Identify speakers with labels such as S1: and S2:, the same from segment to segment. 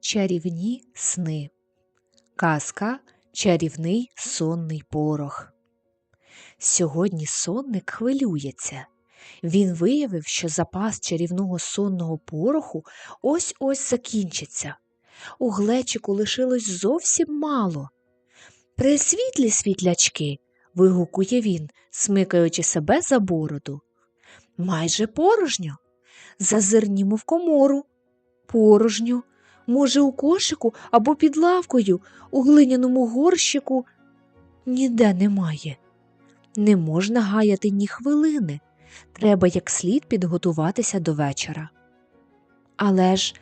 S1: Чарівні сни. Казка Чарівний сонний порох. Сьогодні сонник хвилюється. Він виявив, що запас чарівного сонного пороху ось ось закінчиться. У глечику лишилось зовсім мало. Присвітлі світлячки. вигукує він, смикаючи себе за бороду. Майже порожньо. Зазирнімо в комору. Порожньо. Може, у кошику або під лавкою, у глиняному горщику. Ніде немає. Не можна гаяти ні хвилини. Треба як слід підготуватися до вечора. Але ж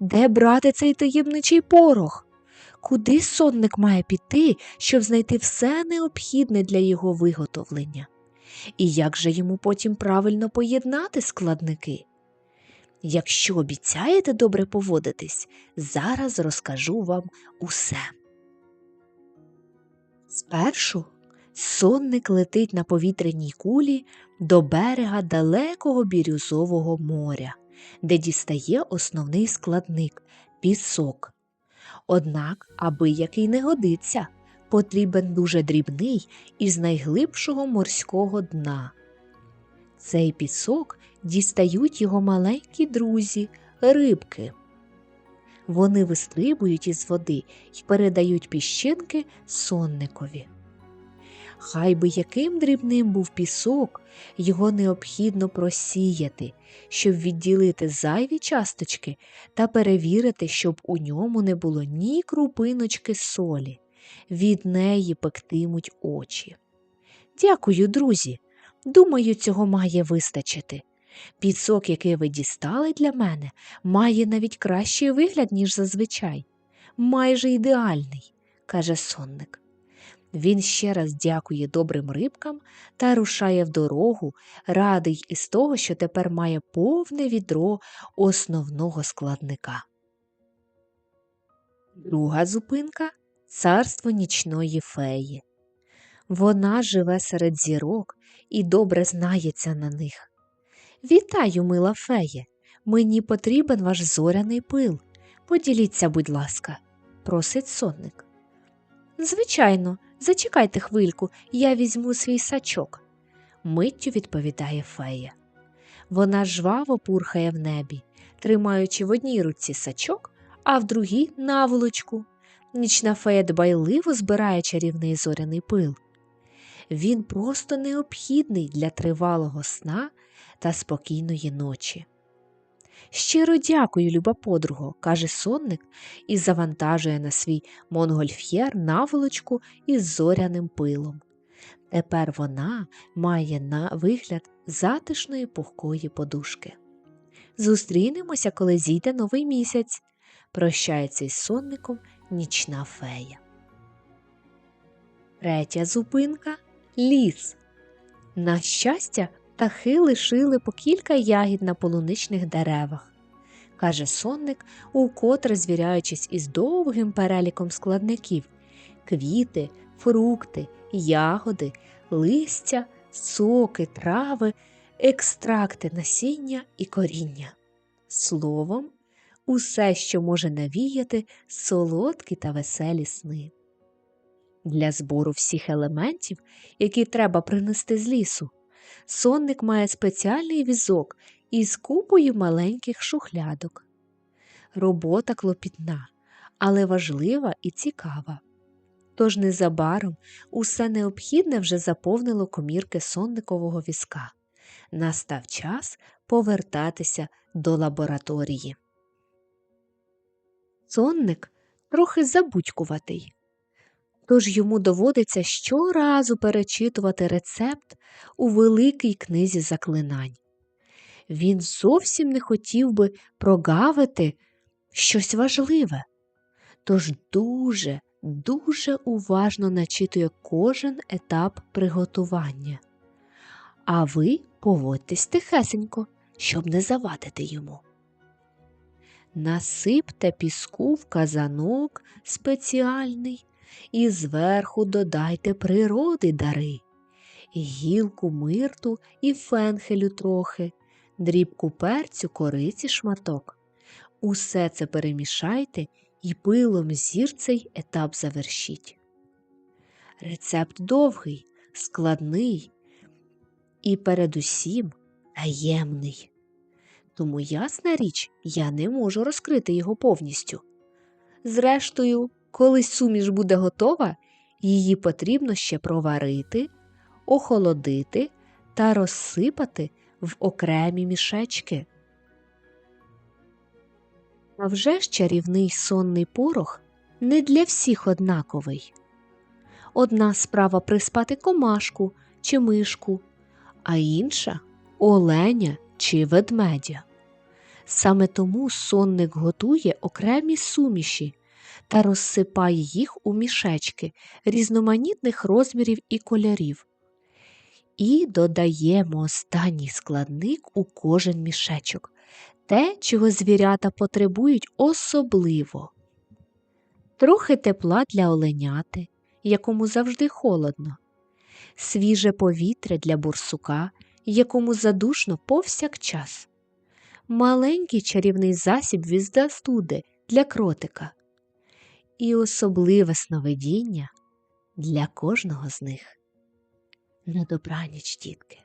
S1: де брати цей таємничий порох? Куди сонник має піти, щоб знайти все необхідне для його виготовлення? І як же йому потім правильно поєднати складники? Якщо обіцяєте добре поводитись, зараз розкажу вам усе. Спершу сонник летить на повітряній кулі до берега далекого бірюзового моря, де дістає основний складник пісок. Однак, аби який не годиться, потрібен дуже дрібний із найглибшого морського дна. Цей пісок дістають його маленькі друзі, рибки. Вони вистрибують із води і передають піщинки сонникові. Хай би яким дрібним був пісок, його необхідно просіяти, щоб відділити зайві часточки та перевірити, щоб у ньому не було ні крупиночки солі. Від неї пектимуть очі. Дякую, друзі. Думаю, цього має вистачити. Піцок, який ви дістали для мене, має навіть кращий вигляд, ніж зазвичай. Майже ідеальний, каже сонник. Він ще раз дякує добрим рибкам та рушає в дорогу, радий із того, що тепер має повне відро основного складника. Друга зупинка царство нічної феї. Вона живе серед зірок і добре знається на них. Вітаю, мила феє. Мені потрібен ваш зоряний пил. Поділіться, будь ласка, просить сонник. Звичайно, зачекайте хвильку, я візьму свій сачок, миттю відповідає фея. Вона жваво пурхає в небі, тримаючи в одній руці сачок, а в другій наволочку. Нічна фея дбайливо збирає чарівний зоряний пил. Він просто необхідний для тривалого сна та спокійної ночі. Щиро дякую, люба подруго, каже сонник і завантажує на свій монгольф'єр наволочку із зоряним пилом. Тепер вона має на вигляд затишної пухкої подушки. Зустрінемося, коли зійде новий місяць, прощається із сонником нічна фея. Третя зупинка ліс. На щастя, птахи лишили по кілька ягід на полуничних деревах, каже сонник, укотре звіряючись із довгим переліком складників квіти, фрукти, ягоди, листя, соки, трави, екстракти насіння і коріння. Словом, усе, що може навіяти солодкі та веселі сни. Для збору всіх елементів, які треба принести з лісу, сонник має спеціальний візок із купою маленьких шухлядок. Робота клопітна, але важлива і цікава. Тож незабаром усе необхідне вже заповнило комірки сонникового візка. Настав час повертатися до лабораторії. Сонник трохи забудькуватий тож йому доводиться щоразу перечитувати рецепт у великій книзі заклинань. Він зовсім не хотів би прогавити щось важливе, тож дуже, дуже уважно начитує кожен етап приготування. А ви поводьтесь тихесенько, щоб не завадити йому. Насипте піску в казанок спеціальний і зверху додайте природи дари, гілку мирту і фенхелю трохи, дрібку перцю кориці шматок. Усе це перемішайте і пилом зір цей етап завершіть. Рецепт довгий, складний і передусім таємний. Тому, ясна річ, я не можу розкрити його повністю. Зрештою, коли суміш буде готова, її потрібно ще проварити, охолодити та розсипати в окремі мішечки. А вже ж чарівний сонний порох не для всіх однаковий. Одна справа приспати комашку чи мишку, а інша оленя чи ведмедя. Саме тому сонник готує окремі суміші та розсипає їх у мішечки різноманітних розмірів і кольорів. І додаємо останній складник у кожен мішечок, те, чого звірята потребують особливо. Трохи тепла для оленяти, якому завжди холодно, свіже повітря для бурсука, якому задушно повсякчас, маленький чарівний засіб від застуди для кротика і особливе сновидіння для кожного з них. На добраніч, дітки!